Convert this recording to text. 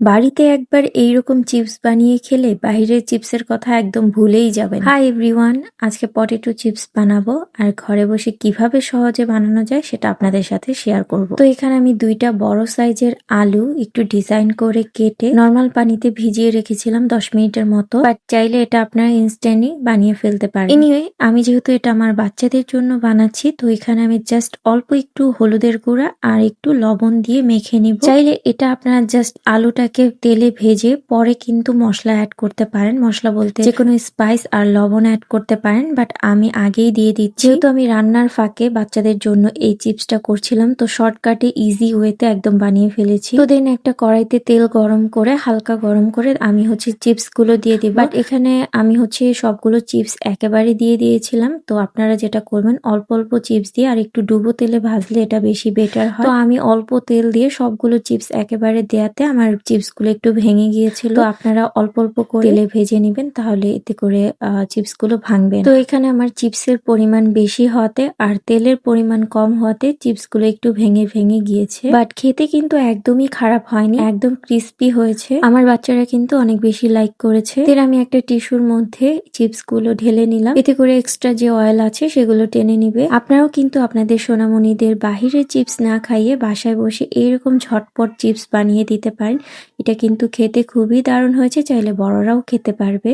বাড়িতে একবার এইরকম চিপস বানিয়ে খেলে বাইরের চিপসের কথা একদম ভুলেই যাবেন। হাই এভরিওয়ান আজকে পটেটো চিপস বানাবো আর ঘরে বসে কীভাবে সহজে বানানো যায় সেটা আপনাদের সাথে শেয়ার করব। তো এখানে আমি দুইটা বড় সাইজের আলু একটু ডিজাইন করে কেটে নর্মাল পানিতে ভিজিয়ে রেখেছিলাম দশ মিনিটের মতো। বাট চাইলে এটা আপনারা ইনস্ট্যান্টই বানিয়ে ফেলতে পারেন। এনিওয়ে আমি যেহেতু এটা আমার বাচ্চাদের জন্য বানাচ্ছি, তো এখানে আমি জাস্ট অল্প একটু হলুদের গুঁড়া আর একটু লবণ দিয়ে মেখে নিব। চাইলে এটা আপনারা জাস্ট আলুটাকে তেলে ভেজে পরে কিন্তু মশলা অ্যাড করতে পারেন। মশলা বলতে যে কোনো স্পাইস আর লবণ অ্যাড করতে পারেন বাট আমি আগেই দিয়ে দিচ্ছি। যেহেতু আমি রান্নার ফাঁকে বাচ্চাদের জন্য এই চিপসটা করছিলাম, তো শর্টকাটে ইজি ওয়েতে একদম বানিয়ে ফেলেছি। তো দেন একটা কড়াইতে তেল গরম করে, হালকা গরম করে আমি হচ্ছে চিপসগুলো দিয়ে দিই বাট এখানে আমি হচ্ছে সবগুলো চিপস একেবারে দিয়ে দিয়েছিলাম। তো আপনারা যেটা করবেন, অল্প অল্প চিপস দিয়ে আর একটু ডুবো তেলে ভাজলে এটা বেশি বেটার হয়। তো আমি অল্প তেল দিয়ে সবগুলো চিপস একেবারে দেয়াতে আমার চিপস গুলো একটু ভেঙে গিয়েছিল। আপনারা অল্প অল্প করে তেলে ভেজে নেবেন তাহলে এতে করে চিপসগুলো ভাঙবে তো এখানে আমার চিপসের পরিমাণ বেশি হতে আর তেলের পরিমাণ কম হতে চিপসগুলো একটু ভেঙে ভেঙে গিয়েছে। বাট খেতে কিন্তু একদমই খারাপ হয়নি একদম ক্রিস্পি হয়েছে। আমার বাচ্চারা কিন্তু অনেক বেশি লাইক করেছে। এর আমি একটা টিস্যুর মধ্যে চিপসগুলো ঢেলে নিলাম। এতে করে এক্সট্রা যে অয়েল আছে সেগুলো টেনে নিবে। আপনারাও কিন্তু আপনাদের সোনামণিদের বাহিরের চিপস না খাইয়ে বাসায় বসে এইরকম ঝটপট চিপস বানিয়ে দিতে পারেন। এটা কিন্তু খেতে খুবই দারুণ হয়েছে চাইলে বড়রাও খেতে পারবে।